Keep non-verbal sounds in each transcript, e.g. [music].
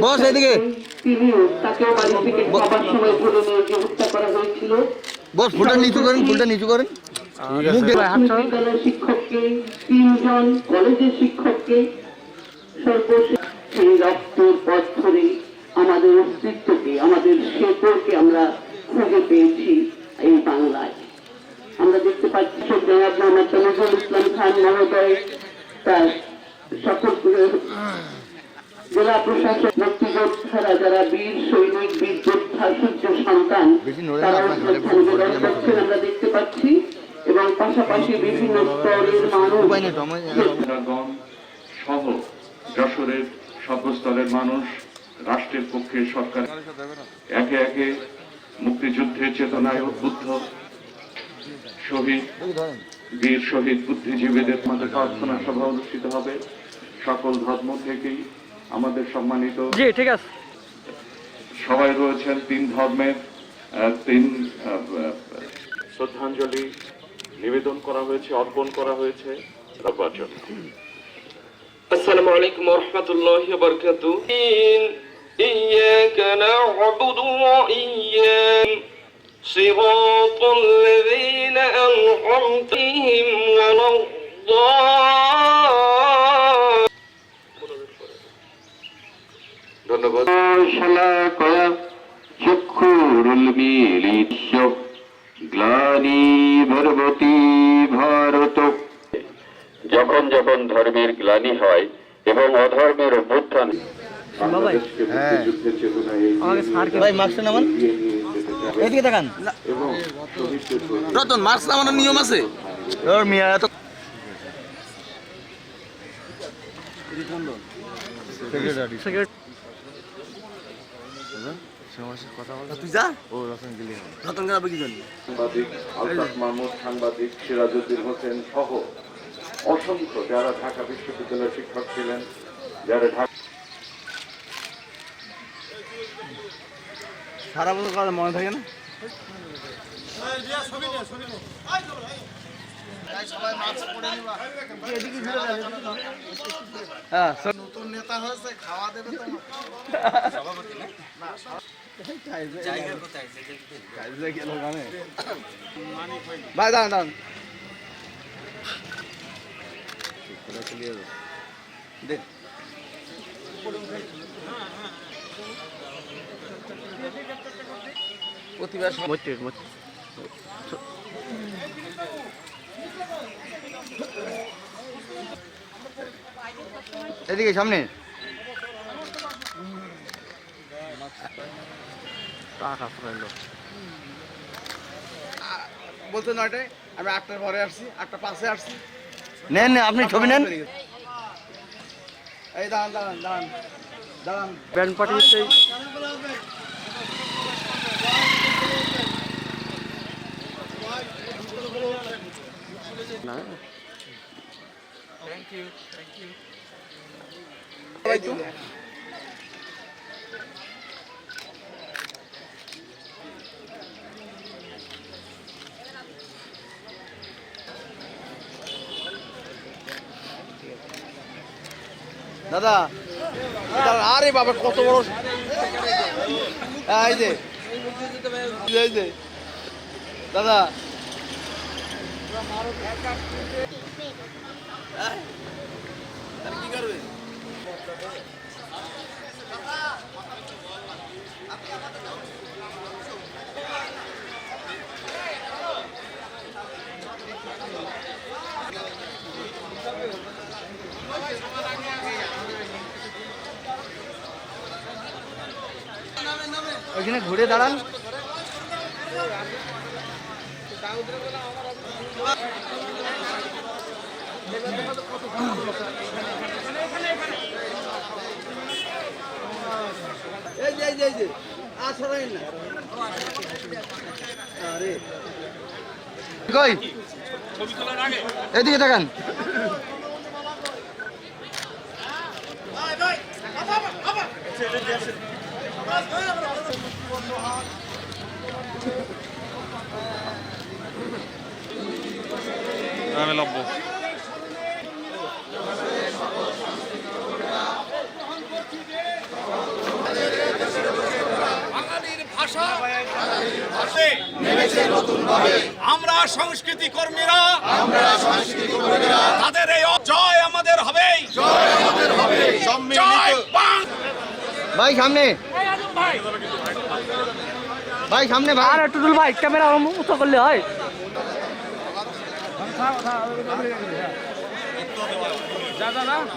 বস, এদিকে। তিনিও তাকেও বাড়ি থেকে খাবার সময় ধরে নিয়ে গিয়ে হত্যা করা হয়েছিল বস ফুলটা নিচু করেন ফুলটা নিচু করেন। মুখ দিয়ে- প্রাথমিক বিদ্যালয়ের শিক্ষককে তিনজন কলেজের শিক্ষককে সর্বশেষ সেই রক্তর পথ ধরে আমাদের অস্তিত্বকে আমাদের শেকড়কে আমরা খুঁজে পেয়েছি এই বাংলায়। আমরা দেখতে পাচ্ছি জনাব মোহাম্মদ ইসলাম খান মহোদয় তার সকল জেলা প্রশাসক মুক্তিযোদ্ধারা যারা বীর সৈনিক বীর যোদ্ধা সূর্য সন্তান তারা করছেন আমরা দেখতে পাচ্ছি এবং পাশাপাশি বিভিন্ন স্তরের মানুষ সহ যশোরের সর্বস্তরের মানুষ রাষ্ট্রের পক্ষে সরকার একে একে মুক্তিযুদ্ধের চেতনায় উদ্বুদ্ধ শহীদ বীর শহীদ বুদ্ধিজীবীদের মধ্যে প্রার্থনা সভা অনুষ্ঠিত হবে। সকল ধর্ম থেকেই আমাদের সম্মানিত জি ঠিক আছে সবাই রয়েছেন তিন ধর্মের আহ, তিন আহ, আহ, শ্রদ্ধাঞ্জলি নিবেদন করা হয়েছে অর্পণ করা হয়েছে রবার জন্য السلام عليكم ورحمة الله وبركاته إياك نعبد وإياك صراط الذين أنعمت عليهم ولا الضالين শলাকয়া চক্ষুরুন্মীলিত গ্লানি ভর্বতী ভারত যখন যখন ধর্মের গ্লানি হয় এবং অধর্মের অভ্যুত্থান প্রতি রতন মাস্ক নামানোর নিয়ম আছে? মিয়া এত তুই যা। রতন গেলাবে কি জন্য? সাংবাদিক আলতাফ মাহমুদ সাংবাদিক সিরাজউদ্দিন হোসেন সহ অসংখ্য যারা ঢাকা বিশ্ববিদ্যালয়ের শিক্ষক ছিলেন যারা ঢাকা সারা বছর মনে থাকে না? হ্যাঁ নতুন নেতা হয়েছে খাওয়া দেবে তো। [laughs] ভাই দাঁড়ান দাঁড়ান প্রতিবার এদিকে সামনে। বলতে নয়টায় আমি আটটার পরে আসছি আটটা পাঁচে আসছি। নেন আপনি ছবি নেন। এই দাঁড়ান দাঁড়ান দাঁড়ান দাঁড়ান। ব্যান্ড পার্টি সেই দাদা আরে বাবা কত বড় এই যে এই যে দাদা। কি করবে? ওইখানে ঘুরে দাঁড়ান। এই যে এই যে এই যে। আর সরাই না। আরে। কই? এদিকে তাকান। আমি লব্ব। আমরা সংস্কৃতি কর্মীরা আমরা সংস্কৃতি কর্মীরা তাদের এই জয় আমাদের হবে জয় আমাদের হবে ভাই সামনে। ভাই সামনে ভাই। আর টুটুল ভাই ক্যামেরা উঁচু করলে হয়।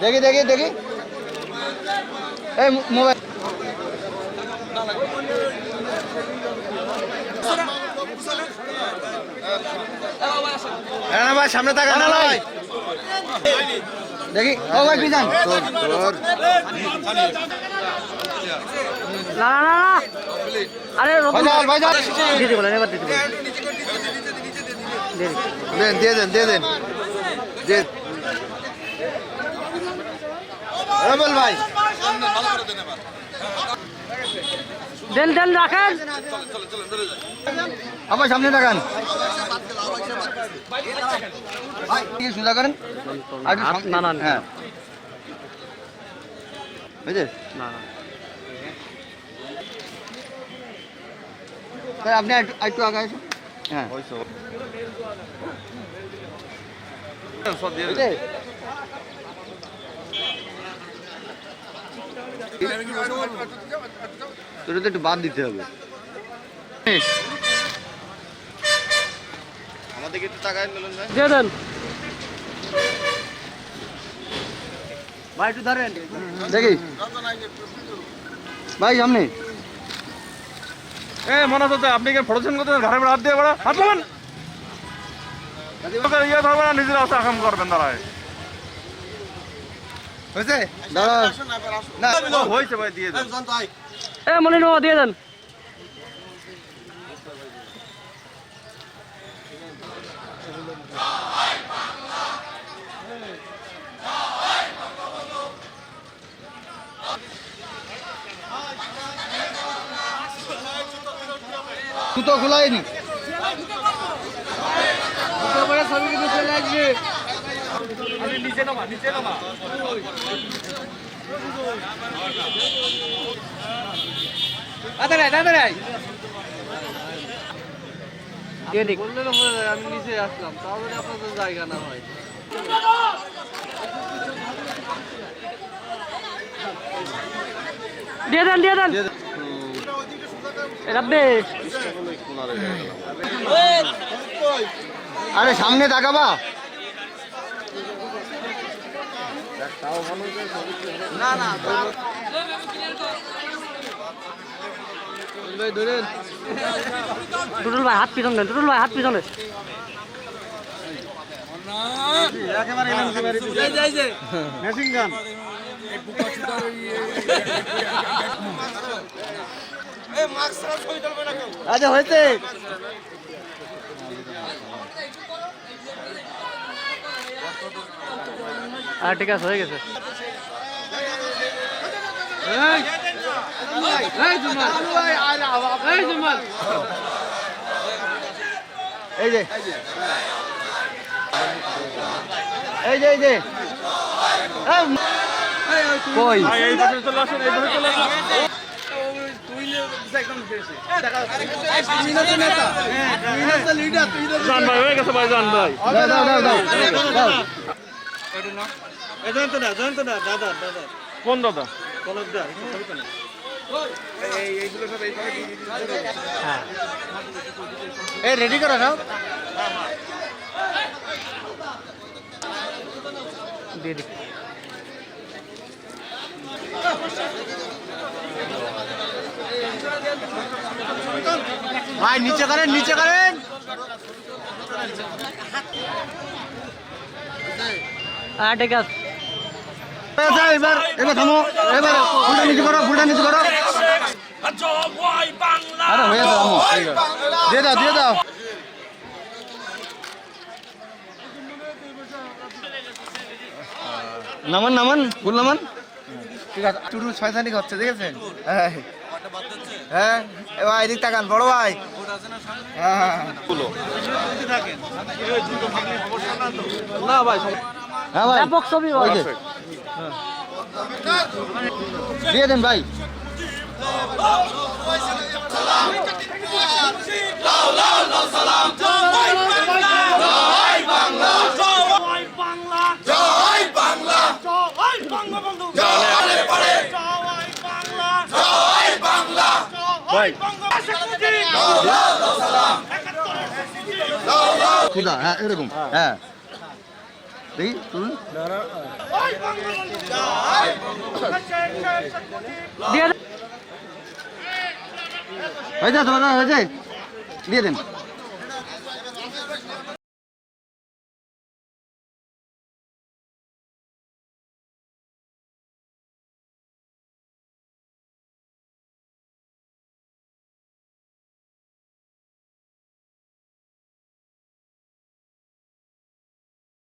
দেখি দেখি দেখি। এই মোবাইল। হ্যাঁ ভাই সামনে তাকান না ভাই। দেখি। ও ভাই পিছান না না না না। আরে দিতে বলেন এবার বলেন। দেন দিয়ে দেন দিয়ে দেন। রবল ভাই। দেন দেন রাখেন। আবার সামনে তাকান ভাই করেন? না, না। হ্যাঁ। বুঝে না না। স্যার আপনি একটু আগে আসুন। হ্যাঁ। তো একটু বাদ দিতে হবে। আমাদেরকে একটু তাকায় নিলেন ভাই। দিয়ে দেন। ভাই একটু ধরেন। দেখি। ভাই সামনে। এ মনে হচ্ছে আপনি কি ফটোশন করতে ঘরে হাত দিয়ে বড়। হাত লাগান ইয়ে ধরবেন না নিজের রাস্তা কাম করবেন দাঁড়ায়। হয়েছে? দাঁড়া। না হয়েছে ভাই দিয়ে দেন। এ মনে নেওয়া দিয়ে দেন। জুতো খোলায়নি দিয়ে দিক আমি নিচে আসলাম তাহলে আপনাদের জায়গা না হয়। দিয়ে দেন দিয়ে দেন। রাব্বে। আরে সামনে তাকাবা। টুটুল ভাই হাত পিছন দেন টুটুল ভাই হাত পিছনে। Machine gun. আচ্ছা হয়েছে আর ঠিক আছে হয়ে গেছে এই যে এই যে এই যে কই এই চলে আসুন এই চলে আসুন কোন দাদা? এই রেডি করো নাও। দিয়ে ভাই নিচে করেন নিচে করেন। আর ঠিক আছে। এবার এবার থামো এবার ফুলটা নিচে করো ফুলটা নিচে করো। আরে হয়ে যাও দিয়ে দাও দিয়ে দাও। নামান নামান ফুল নামান। ঠিক আছে টুটু ছয়সানি হচ্ছে দেখেছেন? হ্যাঁ। হ্যাঁ? এবার এদিক তাকান বড় ভাই। হ্যাঁ। হ্যাঁ না ভাই হ্যাঁ ভাই। ব্যাপক ছবি দিয়ে দেন ভাই। খুদা হ্যাঁ এরকম। হ্যাঁ। দেখি শুনুন দিয়ে হয়ে যায় তোমার হয়ে যায়। দিয়ে দেন।